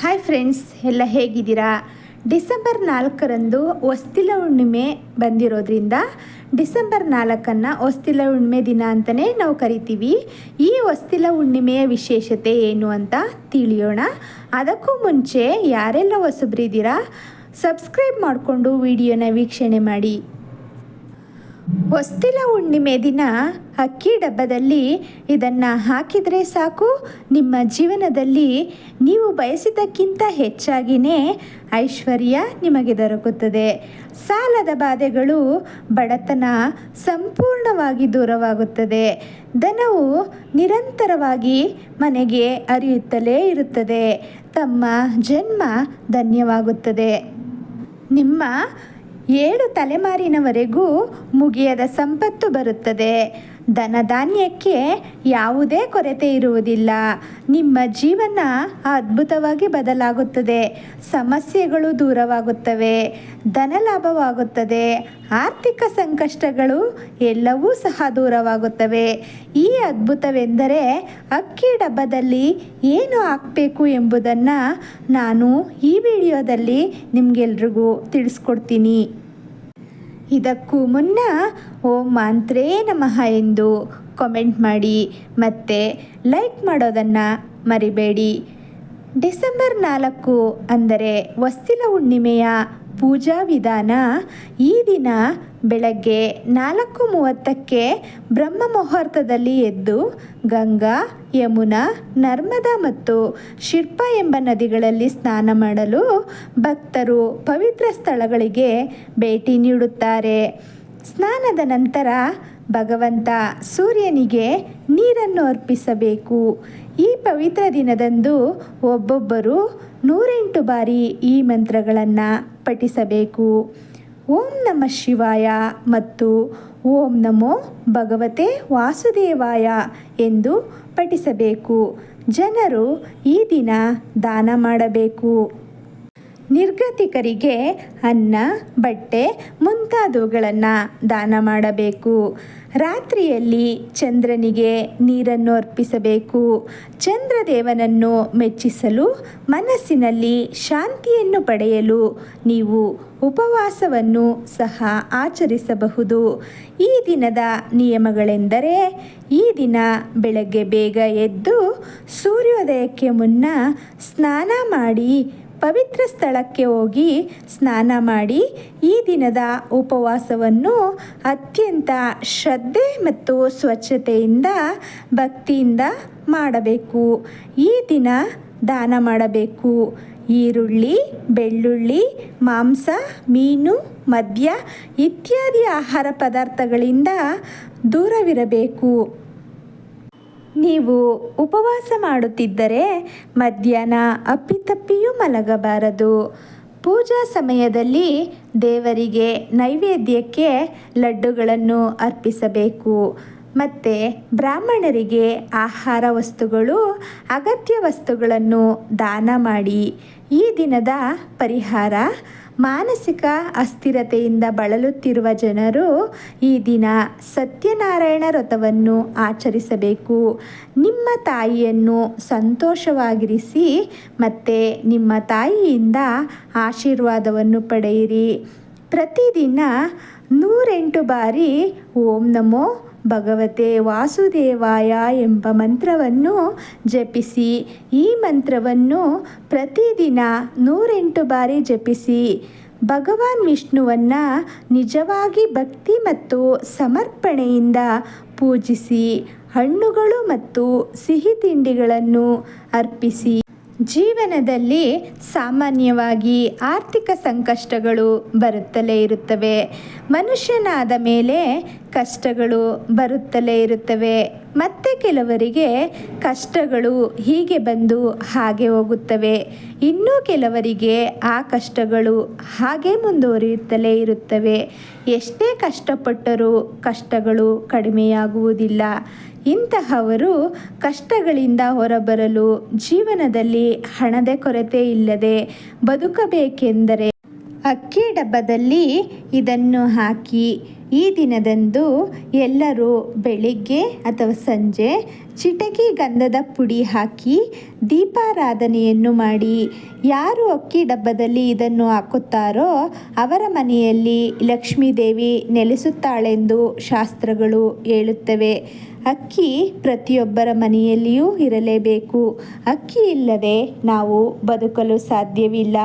Hi friends ಎಲ್ಲ ಹೇಗಿದ್ದೀರಾ? December ನಾಲ್ಕರಂದು ಹೊಸ್ತಿಲ ಹುಣ್ಣಿಮೆ ಬಂದಿರೋದ್ರಿಂದ ಡಿಸೆಂಬರ್ ನಾಲ್ಕನ್ನು ಹೊಸ್ತಿಲ ಹುಣ್ಣಿಮೆ ದಿನ ಅಂತಲೇ ನಾವು ಕರಿತೀವಿ. ಈ ಹೊಸ್ತಿಲ ಹುಣ್ಣಿಮೆಯ ವಿಶೇಷತೆ ಏನು ಅಂತ ತಿಳಿಯೋಣ. ಅದಕ್ಕೂ ಮುಂಚೆ ಯಾರೆಲ್ಲ ಹೊಸಬ್ರಿದ್ದೀರಾ, ಸಬ್ಸ್ಕ್ರೈಬ್ ಮಾಡಿಕೊಂಡು ವಿಡಿಯೋನ ವೀಕ್ಷಣೆ ಮಾಡಿ. ಹೊಸ್ತಿಲ ಹುಣ್ಣಿಮೆ ದಿನ ಅಕ್ಕಿ ಡಬ್ಬದಲ್ಲಿ ಇದನ್ನು ಹಾಕಿದರೆ ಸಾಕು. ನಿಮ್ಮ ಜೀವನದಲ್ಲಿ ನೀವು ಬಯಸಿದ್ದಕ್ಕಿಂತ ಹೆಚ್ಚಾಗಿಯೇ ಐಶ್ವರ್ಯ ನಿಮಗೆ ದೊರಕುತ್ತದೆ. ಸಾಲದ ಬಾಧೆಗಳು ಬಡತನ ಸಂಪೂರ್ಣವಾಗಿ ದೂರವಾಗುತ್ತದೆ. ಧನವು ನಿರಂತರವಾಗಿ ಮನೆಗೆ ಅರಿಯುತ್ತಲೇ ಇರುತ್ತದೆ. ತಮ್ಮ ಜನ್ಮ ಧನ್ಯವಾಗುತ್ತದೆ. ನಿಮ್ಮ ಏಳು ತಲೆಮಾರಿನವರೆಗೂ ಮುಗಿಯದ ಸಂಪತ್ತು ಬರುತ್ತದೆ. ಧನಧಾನ್ಯಕ್ಕೆ ಯಾವುದೇ ಕೊರತೆ ಇರುವುದಿಲ್ಲ. ನಿಮ್ಮ ಜೀವನ ಅದ್ಭುತವಾಗಿ ಬದಲಾಗುತ್ತದೆ. ಸಮಸ್ಯೆಗಳು ದೂರವಾಗುತ್ತವೆ. ಧನಲಾಭವಾಗುತ್ತದೆ ಆರ್ಥಿಕ ಸಂಕಷ್ಟಗಳು ಎಲ್ಲವೂ ಸಹ ದೂರವಾಗುತ್ತವೆ. ಈ ಅದ್ಭುತವೆಂದರೆ ಅಕ್ಕಿ ಡಬ್ಬದಲ್ಲಿ ಏನು ಹಾಕಬೇಕು ಎಂಬುದನ್ನು ನಾನು ಈ ವಿಡಿಯೋದಲ್ಲಿ ನಿಮಗೆಲ್ರಿಗೂ ತಿಳಿಸ್ಕೊಡ್ತೀನಿ. ಇದಕ್ಕೂ ಮುನ್ನ ಓಂ ಮಾಂತ್ರೇ ನಮಃ ಎಂದು ಕಾಮೆಂಟ್ ಮಾಡಿ ಮತ್ತು ಲೈಕ್ ಮಾಡೋದನ್ನು ಮರಿಬೇಡಿ. ಡಿಸೆಂಬರ್ ನಾಲ್ಕು ಅಂದರೆ ವಸ್ತಿಲ ಹುಣ್ಣಿಮೆಯ ಪೂಜಾ ವಿಧಾನ ಈ ದಿನ ಬೆಳಗ್ಗೆ ನಾಲ್ಕು ಮೂವತ್ತಕ್ಕೆ ಬ್ರಹ್ಮ ಮುಹೂರ್ತದಲ್ಲಿ ಎದ್ದು ಗಂಗಾ, ಯಮುನಾ, ನರ್ಮದಾ ಮತ್ತು ಶಿರ್ಪ ಎಂಬ ನದಿಗಳಲ್ಲಿ ಸ್ನಾನ ಮಾಡಲು ಭಕ್ತರು ಪವಿತ್ರ ಸ್ಥಳಗಳಿಗೆ ಭೇಟಿ ನೀಡುತ್ತಾರೆ. ಸ್ನಾನದ ನಂತರ ಭಗವಂತ ಸೂರ್ಯನಿಗೆ ನೀರನ್ನು ಅರ್ಪಿಸಬೇಕು. ಈ ಪವಿತ್ರ ದಿನದಂದು ಒಬ್ಬೊಬ್ಬರು ನೂರೆಂಟು ಬಾರಿ ಈ ಮಂತ್ರಗಳನ್ನು ಪಠಿಸಬೇಕು. ಓಂ ನಮ ಶಿವಾಯ ಮತ್ತು ಓಂ ನಮೋ ಭಗವತೆ ವಾಸುದೇವಾಯ ಎಂದು ಪಠಿಸಬೇಕು. ಜನರು ಈ ದಿನ ದಾನ ಮಾಡಬೇಕು. ನಿರ್ಗತಿಕರಿಗೆ ಅನ್ನ, ಬಟ್ಟೆ ಮುಂತಾದವುಗಳನ್ನು ದಾನ ಮಾಡಬೇಕು. ರಾತ್ರಿಯಲ್ಲಿ ಚಂದ್ರನಿಗೆ ನೀರನ್ನು ಅರ್ಪಿಸಬೇಕು. ಚಂದ್ರದೇವನನ್ನು ಮೆಚ್ಚಿಸಲು ಮನಸ್ಸಿನಲ್ಲಿ ಶಾಂತಿಯನ್ನು ಪಡೆಯಲು ನೀವು ಉಪವಾಸವನ್ನು ಸಹ ಆಚರಿಸಬಹುದು. ಈ ದಿನದ ನಿಯಮಗಳೆಂದರೆ, ಈ ದಿನ ಬೆಳಗ್ಗೆ ಬೇಗ ಎದ್ದು ಸೂರ್ಯೋದಯಕ್ಕೆ ಮುನ್ನ ಸ್ನಾನ ಮಾಡಿ ಪವಿತ್ರ ಸ್ಥಳಕ್ಕೆ ಹೋಗಿ ಸ್ನಾನ ಮಾಡಿ ಈ ದಿನದ ಉಪವಾಸವನ್ನು ಅತ್ಯಂತ ಶ್ರದ್ಧೆ ಮತ್ತು ಸ್ವಚ್ಛತೆಯಿಂದ, ಭಕ್ತಿಯಿಂದ ಮಾಡಬೇಕು. ಈ ದಿನ ದಾನ ಮಾಡಬೇಕು. ಈರುಳ್ಳಿ, ಬೆಳ್ಳುಳ್ಳಿ, ಮಾಂಸ, ಮೀನು, ಮದ್ಯ ಇತ್ಯಾದಿ ಆಹಾರ ಪದಾರ್ಥಗಳಿಂದ ದೂರವಿರಬೇಕು. ನೀವು ಉಪವಾಸ ಮಾಡುತ್ತಿದ್ದರೆ ಮಧ್ಯಾಹ್ನ ಅಪ್ಪಿತಪ್ಪಿಯೂ ಮಲಗಬಾರದು. ಪೂಜಾ ಸಮಯದಲ್ಲಿ ದೇವರಿಗೆ ನೈವೇದ್ಯಕ್ಕೆ ಲಡ್ಡುಗಳನ್ನು ಅರ್ಪಿಸಬೇಕು. ಮತ್ತು ಬ್ರಾಹ್ಮಣರಿಗೆ ಆಹಾರ ವಸ್ತುಗಳು, ಅಗತ್ಯ ವಸ್ತುಗಳನ್ನು ದಾನ ಮಾಡಿ. ಈ ದಿನದ ಪರಿಹಾರ, ಮಾನಸಿಕ ಅಸ್ಥಿರತೆಯಿಂದ ಬಳಲುತ್ತಿರುವ ಜನರು ಈ ದಿನ ಸತ್ಯನಾರಾಯಣ ವ್ರತವನ್ನು ಆಚರಿಸಬೇಕು. ನಿಮ್ಮ ತಾಯಿಯನ್ನು ಸಂತೋಷವಾಗಿರಿಸಿ ಮತ್ತು ನಿಮ್ಮ ತಾಯಿಯಿಂದ ಆಶೀರ್ವಾದವನ್ನು ಪಡೆಯಿರಿ. ಪ್ರತಿದಿನ ನೂರೆಂಟು ಬಾರಿ ಓಂ ನಮೋ ಭಗವತೆ ವಾಸುದೇವಾಯ ಎಂಬ ಮಂತ್ರವನ್ನು ಜಪಿಸಿ, ಈ ಮಂತ್ರವನ್ನು ಪ್ರತಿದಿನ ನೂರೆಂಟು ಬಾರಿ ಜಪಿಸಿ, ಭಗವಾನ್ ವಿಷ್ಣುವನ್ನು ನಿಜವಾಗಿ ಭಕ್ತಿ ಮತ್ತು ಸಮರ್ಪಣೆಯಿಂದ ಪೂಜಿಸಿ, ಹಣ್ಣುಗಳು ಮತ್ತು ಸಿಹಿ ತಿಂಡಿಗಳನ್ನು ಅರ್ಪಿಸಿ. ಜೀವನದಲ್ಲಿ ಸಾಮಾನ್ಯವಾಗಿ ಆರ್ಥಿಕ ಸಂಕಷ್ಟಗಳು ಬರುತ್ತಲೇ ಇರುತ್ತವೆ. ಮನುಷ್ಯನಾದ ಮೇಲೆ ಕಷ್ಟಗಳು ಬರುತ್ತಲೇ ಇರುತ್ತವೆ. ಮತ್ತೆ ಕೆಲವರಿಗೆ ಕಷ್ಟಗಳು ಹೀಗೆ ಬಂದು ಹಾಗೆ ಹೋಗುತ್ತವೆ. ಇನ್ನೂ ಕೆಲವರಿಗೆ ಆ ಕಷ್ಟಗಳು ಹಾಗೆ ಮುಂದುವರಿಯುತ್ತಲೇ ಇರುತ್ತವೆ. ಎಷ್ಟೇ ಕಷ್ಟಪಟ್ಟರೂ ಕಷ್ಟಗಳು ಕಡಿಮೆಯಾಗುವುದಿಲ್ಲ. ಇಂತಹವರು ಕಷ್ಟಗಳಿಂದ ಹೊರಬರಲು ಜೀವನದಲ್ಲಿ ಹಣದ ಕೊರತೆ ಇಲ್ಲದೆ ಬದುಕಬೇಕೆಂದರೆ ಅಕ್ಕಿ ಡಬ್ಬದಲ್ಲಿ ಇದನ್ನು ಹಾಕಿ ಈ ದಿನದಂದು ಎಲ್ಲರೂ ಬೆಳಿಗ್ಗೆ ಅಥವಾ ಸಂಜೆ ಚಿಟಕಿ ಗಂಧದ ಪುಡಿ ಹಾಕಿ ದೀಪಾರಾಧನೆಯನ್ನು ಮಾಡಿ, ಯಾರು ಅಕ್ಕಿ ಡಬ್ಬದಲ್ಲಿ ಇದನ್ನು ಹಾಕುತ್ತಾರೋ ಅವರ ಮನೆಯಲ್ಲಿ ಲಕ್ಷ್ಮೀದೇವಿ ನೆಲೆಸುತ್ತಾಳೆಂದು ಶಾಸ್ತ್ರಗಳು ಹೇಳುತ್ತವೆ. ಅಕ್ಕಿ ಪ್ರತಿಯೊಬ್ಬರ ಮನೆಯಲ್ಲಿಯೂ ಇರಲೇಬೇಕು. ಅಕ್ಕಿ ಇಲ್ಲದೆ ನಾವು ಬದುಕಲು ಸಾಧ್ಯವಿಲ್ಲ.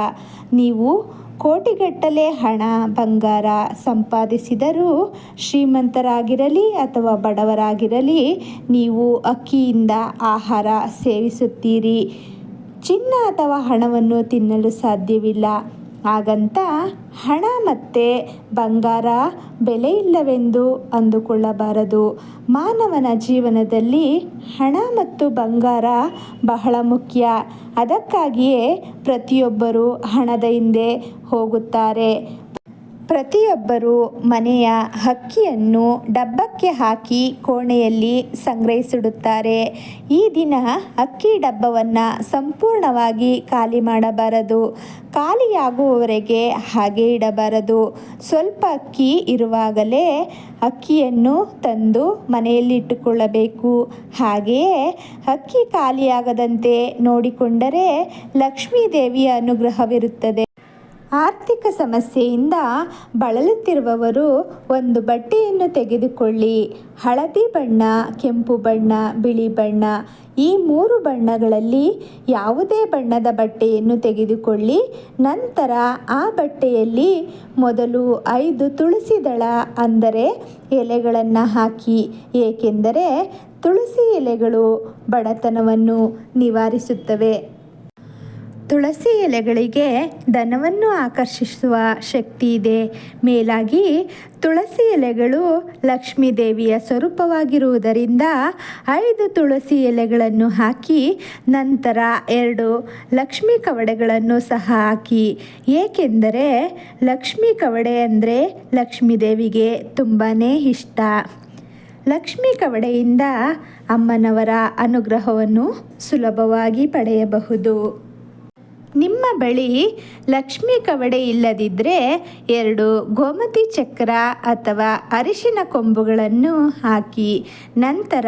ನೀವು ಕೋಟಿಗಟ್ಟಲೆ ಹಣ, ಬಂಗಾರ ಸಂಪಾದಿಸಿದರೂ ಶ್ರೀಮಂತರಾಗಿರಲಿ ಅಥವಾ ಬಡವರಾಗಿರಲಿ ನೀವು ಅಕ್ಕಿಯಿಂದ ಆಹಾರ ಸೇವಿಸುತ್ತೀರಿ. ಚಿನ್ನ ಅಥವಾ ಹಣವನ್ನು ತಿನ್ನಲು ಸಾಧ್ಯವಿಲ್ಲ. ಹಾಗಂತ ಹಣ ಮತ್ತು ಬಂಗಾರ ಬೆಲೆ ಇಲ್ಲವೆಂದು ಅಂದುಕೊಳ್ಳಬಾರದು. ಮಾನವನ ಜೀವನದಲ್ಲಿ ಹಣ ಮತ್ತು ಬಂಗಾರ ಬಹಳ ಮುಖ್ಯ. ಅದಕ್ಕಾಗಿಯೇ ಪ್ರತಿಯೊಬ್ಬರು ಹಣದ ಹಿಂದೆ ಹೋಗುತ್ತಾರೆ. ಪ್ರತಿಯೊಬ್ಬರು ಮನೆಯ ಹಕ್ಕಿಯನ್ನು ಡಬ್ಬಕ್ಕೆ ಹಾಕಿ ಕೋಣೆಯಲ್ಲಿ ಸಂಗ್ರಹಿಸಿಡುತ್ತಾರೆ. ಈ ದಿನ ಅಕ್ಕಿ ಡಬ್ಬವನ್ನು ಸಂಪೂರ್ಣವಾಗಿ ಖಾಲಿ ಮಾಡಬಾರದು. ಖಾಲಿಯಾಗುವವರೆಗೆ ಹಾಗೆ ಇಡಬಾರದು. ಸ್ವಲ್ಪ ಅಕ್ಕಿ ಇರುವಾಗಲೇ ಅಕ್ಕಿಯನ್ನು ತಂದು ಮನೆಯಲ್ಲಿ ಇಟ್ಟುಕೊಳ್ಳಬೇಕು ಹಾಗೆಯೇ ಅಕ್ಕಿ ಖಾಲಿಯಾಗದಂತೆ ನೋಡಿಕೊಂಡರೆ ಲಕ್ಷ್ಮೀ ದೇವಿಯ ಅನುಗ್ರಹವಿರುತ್ತದೆ. ಆರ್ಥಿಕ ಸಮಸ್ಯೆಯಿಂದ ಬಳಲುತ್ತಿರುವವರು ಒಂದು ಬಟ್ಟೆಯನ್ನು ತೆಗೆದುಕೊಳ್ಳಿ. ಹಳದಿ ಬಣ್ಣ, ಕೆಂಪು ಬಣ್ಣ, ಬಿಳಿ ಬಣ್ಣ, ಈ ಮೂರು ಬಣ್ಣಗಳಲ್ಲಿ ಯಾವುದೇ ಬಣ್ಣದ ಬಟ್ಟೆಯನ್ನು ತೆಗೆದುಕೊಳ್ಳಿ. ನಂತರ ಆ ಬಟ್ಟೆಯಲ್ಲಿ ಮೊದಲು ಐದು ತುಳಸಿ ದಳ, ಅಂದರೆ ಎಲೆಗಳನ್ನು ಹಾಕಿ. ಏಕೆಂದರೆ ತುಳಸಿ ಎಲೆಗಳು ಬಡತನವನ್ನು ನಿವಾರಿಸುತ್ತವೆ. ತುಳಸಿ ಎಲೆಗಳಿಗೆ ಧನವನ್ನು ಆಕರ್ಷಿಸುವ ಶಕ್ತಿ ಇದೆ. ಮೇಲಾಗಿ ತುಳಸಿ ಎಲೆಗಳು ಲಕ್ಷ್ಮೀ ದೇವಿಯ ಸ್ವರೂಪವಾಗಿರುವುದರಿಂದ ಐದು ತುಳಸಿ ಎಲೆಗಳನ್ನು ಹಾಕಿ, ನಂತರ ಎರಡು ಲಕ್ಷ್ಮೀ ಕವಡೆಗಳನ್ನು ಸಹ ಹಾಕಿ. ಏಕೆಂದರೆ ಲಕ್ಷ್ಮೀ ಕವಡೆ ಅಂದರೆ ಲಕ್ಷ್ಮೀ ದೇವಿಗೆ ತುಂಬಾ ಇಷ್ಟ. ಲಕ್ಷ್ಮೀ ಕವಡೆಯಿಂದ ಅಮ್ಮನವರ ಅನುಗ್ರಹವನ್ನು ಸುಲಭವಾಗಿ ಪಡೆಯಬಹುದು. ನಿಮ್ಮ ಬಳಿ ಲಕ್ಷ್ಮೀ ಕವಡೆ ಇಲ್ಲದಿದ್ದರೆ ಎರಡು ಗೋಮತಿ ಚಕ್ರ ಅಥವಾ ಅರಿಶಿನ ಕೊಂಬುಗಳನ್ನು ಹಾಕಿ, ನಂತರ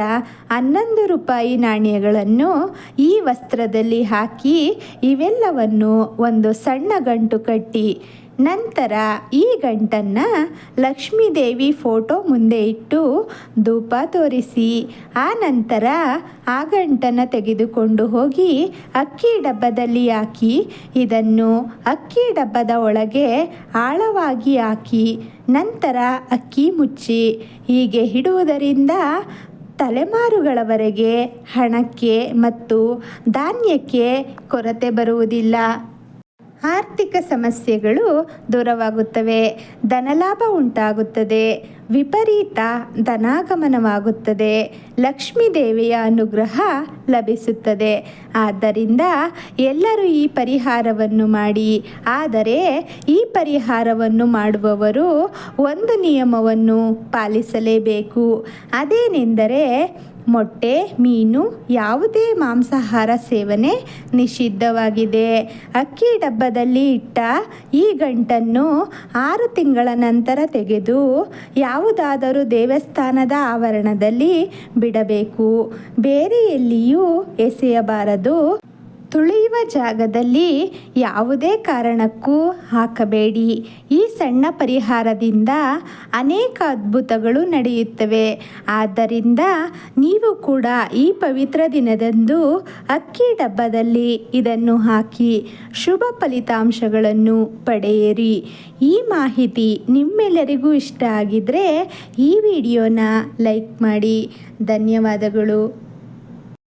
ಹನ್ನೊಂದು ರೂಪಾಯಿ ನಾಣ್ಯಗಳನ್ನು ಈ ವಸ್ತ್ರದಲ್ಲಿ ಹಾಕಿ, ಇವೆಲ್ಲವನ್ನು ಒಂದು ಸಣ್ಣ ಗಂಟು ಕಟ್ಟಿ ನಂತರ ಈ ಗಂಟನ್ನು ಲಕ್ಷ್ಮೀದೇವಿ ಫೋಟೋ ಮುಂದೆ ಇಟ್ಟು ಧೂಪ ತೋರಿಸಿ, ಆ ನಂತರ ಆ ಗಂಟನ್ನು ತೆಗೆದುಕೊಂಡು ಹೋಗಿ ಅಕ್ಕಿ ಡಬ್ಬದಲ್ಲಿ ಹಾಕಿ, ಇದನ್ನು ಅಕ್ಕಿ ಡಬ್ಬದ ಒಳಗೆ ಆಳವಾಗಿ ಹಾಕಿ, ನಂತರ ಅಕ್ಕಿ ಮುಚ್ಚಿ, ಹೀಗೆ ಇಡುವುದರಿಂದ ತಲೆಮಾರುಗಳವರೆಗೆ ಹಣಕ್ಕೆ ಮತ್ತು ಧಾನ್ಯಕ್ಕೆ ಕೊರತೆ ಬರುವುದಿಲ್ಲ. ಆರ್ಥಿಕ ಸಮಸ್ಯೆಗಳು ದೂರವಾಗುತ್ತವೆ. ಧನಲಾಭ ಉಂಟಾಗುತ್ತದೆ. ವಿಪರೀತ ಧನಾಗಮನವಾಗುತ್ತದೆ. ಲಕ್ಷ್ಮೀ ದೇವಿಯ ಅನುಗ್ರಹ ಲಭಿಸುತ್ತದೆ. ಆದ್ದರಿಂದ ಎಲ್ಲರೂ ಈ ಪರಿಹಾರವನ್ನು ಮಾಡಿ. ಆದರೆ ಈ ಪರಿಹಾರವನ್ನು ಮಾಡುವವರು ಒಂದು ನಿಯಮವನ್ನು ಪಾಲಿಸಲೇಬೇಕು. ಅದೇನೆಂದರೆ ಮೊಟ್ಟೆ, ಮೀನು, ಯಾವುದೇ ಮಾಂಸಾಹಾರ ಸೇವನೆ ನಿಷಿದ್ಧವಾಗಿದೆ. ಅಕ್ಕಿ ಡಬ್ಬದಲ್ಲಿ ಇಟ್ಟ ಈ ಗಂಟನ್ನು ಆರು ತಿಂಗಳ ನಂತರ ತೆಗೆದು ಯಾವುದಾದರೂ ದೇವಸ್ಥಾನದ ಆವರಣದಲ್ಲಿ ಬಿಡಬೇಕು. ಬೇರೆ ಎಲ್ಲಿಯೂ ಎಸೆಯಬಾರದು. ತುಳಿಯುವ ಜಾಗದಲ್ಲಿ ಯಾವುದೇ ಕಾರಣಕ್ಕೂ ಹಾಕಬೇಡಿ. ಈ ಸಣ್ಣ ಪರಿಹಾರದಿಂದ ಅನೇಕ ಅದ್ಭುತಗಳು ನಡೆಯುತ್ತವೆ. ಆದ್ದರಿಂದ ನೀವು ಕೂಡ ಈ ಪವಿತ್ರ ದಿನದಂದು ಅಕ್ಕಿ ಡಬ್ಬದಲ್ಲಿ ಇದನ್ನು ಹಾಕಿ ಶುಭ ಫಲಿತಾಂಶಗಳನ್ನು ಪಡೆಯಿರಿ. ಈ ಮಾಹಿತಿ ನಿಮ್ಮೆಲ್ಲರಿಗೂ ಇಷ್ಟ ಆಗಿದ್ದರೆ ಈ ವಿಡಿಯೋನ ಲೈಕ್ ಮಾಡಿ. ಧನ್ಯವಾದಗಳು.